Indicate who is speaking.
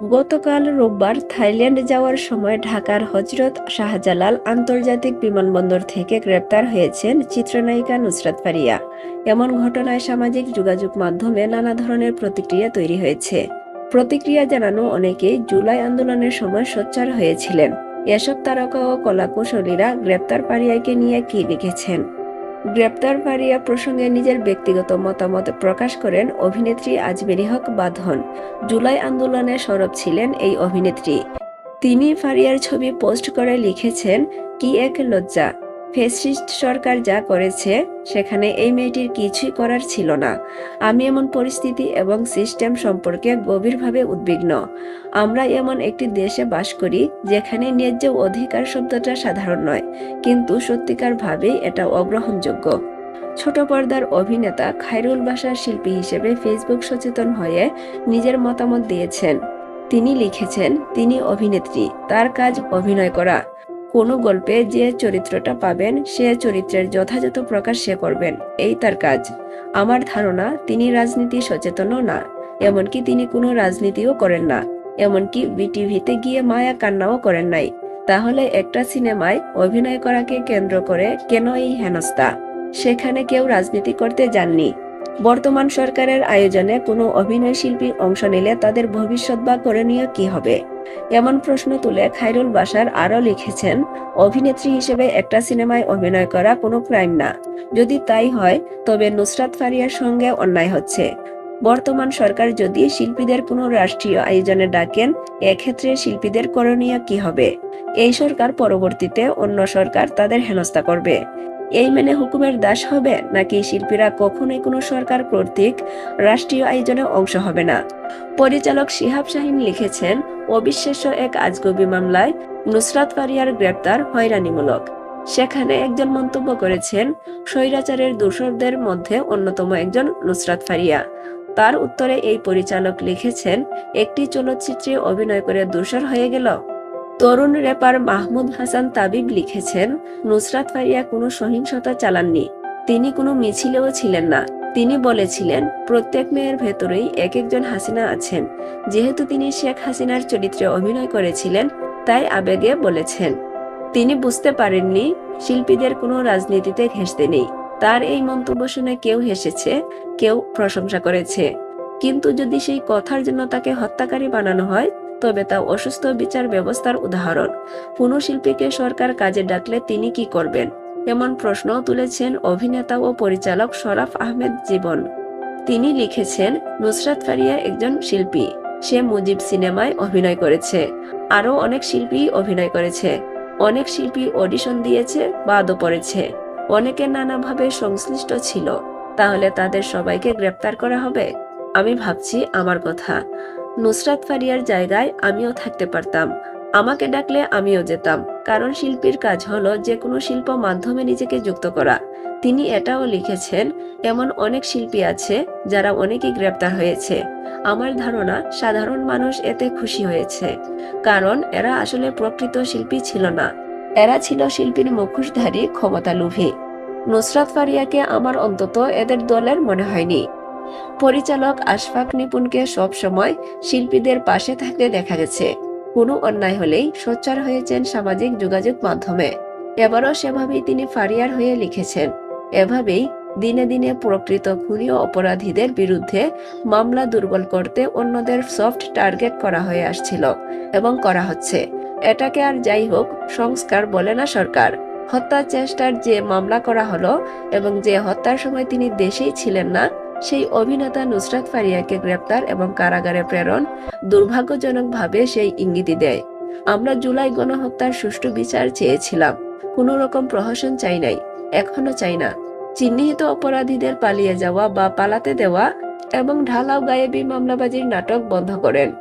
Speaker 1: গতকাল রোববার থাইল্যান্ড যাওয়ার সময় ঢাকার হজরত শাহজালাল আন্তর্জাতিক বিমানবন্দর থেকে গ্রেপ্তার হয়েছেন চিত্রনায়িকা নুসরাত ফারিয়া। এমন ঘটনায় সামাজিক যোগাযোগ মাধ্যমে নানা ধরনের প্রতিক্রিয়া তৈরি হয়েছে। প্রতিক্রিয়া জানানো অনেকেই জুলাই আন্দোলনের সময় সোচ্চার হয়েছিলেন। এসব তারকা ও কলাকুশলীরা গ্রেপ্তার পারিয়াকে নিয়ে কি লিখেছেন? গ্রেপ্তার ভারিয়া প্রসঙ্গে নিজের ব্যক্তিগত মতামত প্রকাশ করেন অভিনেত্রী আজমেরি হক বাঁধন। জুলাই আন্দোলনে সরব ছিলেন এই অভিনেত্রী। তিনি ফারিয়ার ছবি পোস্ট করে লিখেছেন, কি এক লজ্জা। ফেসিস্ট সরকার যা করেছে, সেখানে এই মেয়েটির কিছুই করার ছিল না। আমি এমন পরিস্থিতি এবং সিস্টেম সম্পর্কে গভীরভাবে উদ্বিগ্ন। আমরা এমন একটি দেশে বাস করি, যেখানে ন্যায্য অধিকার শব্দটা সাধারণ নয়, কিন্তু সত্যিকার ভাবেই এটা অগ্রহণযোগ্য। ছোট পর্দার অভিনেতা খায়রুল বাসার শিল্পী হিসেবে ফেসবুক সচেতন হয়ে নিজের মতামত দিয়েছেন। তিনি লিখেছেন, তিনি অভিনেত্রী, তার কাজ অভিনয় করা। কোনো গল্পে যে চরিত্রটা পাবেন, সে চরিত্রের যথাযথ প্রকাশ সে করবেন। এই তার কাজ। আমার ধারণা, তিনি রাজনীতি সচেতনও না, এমনকি তিনি কোনো রাজনীতিও করেন না। এমনকি বিটিভিতে গিয়ে মায়া কান্নাও করেন নাই। তাহলে একটা সিনেমায় অভিনয় করাকে কেন্দ্র করে কেন এই হেনস্থা? সেখানে কেউ রাজনীতি করতে যাননি। বর্তমান সরকারের আয়োজনে কোনো অভিনয় শিল্পী অংশ নিলে তাদের ভবিষ্যৎ বা করণীয় কি হবে? এমন প্রশ্ন তুলে খায়রুল বাসার আরও লিখেছেন, অভিনেত্রী হিসেবে একটা সিনেমায় অভিনয় করা কোনো ক্রাইম না। যদি তাই হয়, তবে নুসরাত ফারিয়ার সঙ্গে অন্যায় হচ্ছে। বর্তমান সরকার যদি শিল্পীদের কোনো রাষ্ট্রীয় আয়োজনে ডাকেন, এক্ষেত্রে শিল্পীদের করণীয় কি হবে? এই সরকার পরবর্তীতে অন্য সরকার তাদের হেনস্থা করবে। এই মেনে হুকুমের দাস হবে, নাকি শিল্পীরা কখনোই কোনো সরকার কর্তৃক রাষ্ট্রীয় আয়োজনে অংশ হবে না? পরিচালক শিহাব শাহিন লিখেছেন, অবিশ্বাস্য এক আজগবি মামলায় নুসরাত ফারিয়ার গ্রেপ্তার হয়রানিমূলক। সেখানে একজন মন্তব্য করেছেন, স্বৈরাচারের দূষরদের মধ্যে অন্যতম একজন নুসরাত ফারিয়া। তার উত্তরে এই পরিচালক লিখেছেন, একটি চলচ্চিত্রে অভিনয় করে দূষর হয়ে গেল। তরুণ রেপার মাহমুদ হাসান তাবিব লিখেছেন, নুসরাত ফারিয়া কোনো সহিংসতা চালাননি। তিনি কোনো মিছিলেও ছিলেন না। তিনি বলেছিলেন, প্রত্যেক মেয়ের ভেতরেই এক একজন হাসিনা আছেন। যেহেতু তিনি শেখ হাসিনার চরিত্রে অভিনয় করেছিলেন, তাই আবেগে বলেছেন। তিনি বুঝতে পারেননি, শিল্পীদের কোনো রাজনীতিতে ঘেঁষতে নেই। তার এই মন্তব্য শুনে কেউ হেসেছে, কেউ প্রশংসা করেছে। কিন্তু যদি সেই কথার জন্য তাকে হত্যাকারী বানানো হয় তবে তা অসুস্থ বিচার ব্যবস্থার উদাহরণ। কোনো শিল্পীকে সরকার কাজে ডাকলে তিনি কি করবেন? এমন প্রশ্ন তুলেছেন অভিনেতা ও পরিচালক শরাফ আহমেদ জীবন। তিনি লিখেছেন, নুসরাত ফারিয়া একজন শিল্পী। সে মুজিব সিনেমায় অভিনয় করেছে। আরও অনেক শিল্পী অভিনয় করেছে। অনেক শিল্পী অডিশন দিয়েছে বাদও পড়েছে। অনেকে নানাভাবে সংশ্লিষ্ট ছিল। তাহলে তাদের সবাইকে গ্রেপ্তার করা হবে? আমি ভাবছি আমার কথা। নুসরাত ফারিয়ার জায়গায় আমিও থাকতে পারতাম। আমাকে ডাকলে আমিও যেতাম, কারণ শিল্পীর কাজ হলো যে কোনো শিল্প মাধ্যমে নিজেকে যুক্ত করা। তিনি এটাও লিখেছেন, এমন অনেক শিল্পী আছে যারা অনেকেই গ্রেপ্তার হয়েছে। আমার ধারণা, সাধারণ মানুষ এতে খুশি হয়েছে। কারণ এরা আসলে প্রকৃত শিল্পী ছিল না। এরা ছিল শিল্পীর মুখোশধারী ক্ষমতা লোভী নুসরাত ফারিয়াকে আমার অন্তত এদের দলের মনে হয়নি। পরিচালক আশফাক নিপুণকে সবসময় শিল্পীদের পাশে থাকতে দেখা গেছে। কোনো অন্যায় হলেই সোচ্চার হয়েছেন সামাজিক যোগাযোগ মাধ্যমে। এবারও সেভাবেই তিনি ফারিয়ার হয়ে লিখেছেন। এভাবেই দিনে দিনে প্রকৃত খুনি ও অপরাধীদের বিরুদ্ধে মামলা দুর্বল করতে অন্যদের সফট টার্গেট করা হয়ে আসছিল এবং করা হচ্ছে। এটাকে আর যাই হোক, সংস্কার বলে না সরকার। হত্যার চেষ্টার যে মামলা করা হলো এবং যে হত্যার সময় তিনি দেশেই ছিলেন না সেই অভিনেতা নুসরাত ফারিয়াকে গ্রেপ্তার এবং কারাগারে প্রেরণ দুর্ভাগ্যজনকভাবে সেই ইঙ্গিতই দেয়। আমরা জুলাই গণহত্যার সুষ্ঠু বিচার চেয়েছিলাম। কোনো রকম প্রহসন চাই নাই। এখনও চাই না। চিহ্নিত অপরাধীদের পালিয়ে যাওয়া বা পালাতে দেওয়া এবং ঢালাও গায়েবী মামলাবাজির নাটক বন্ধ করেন।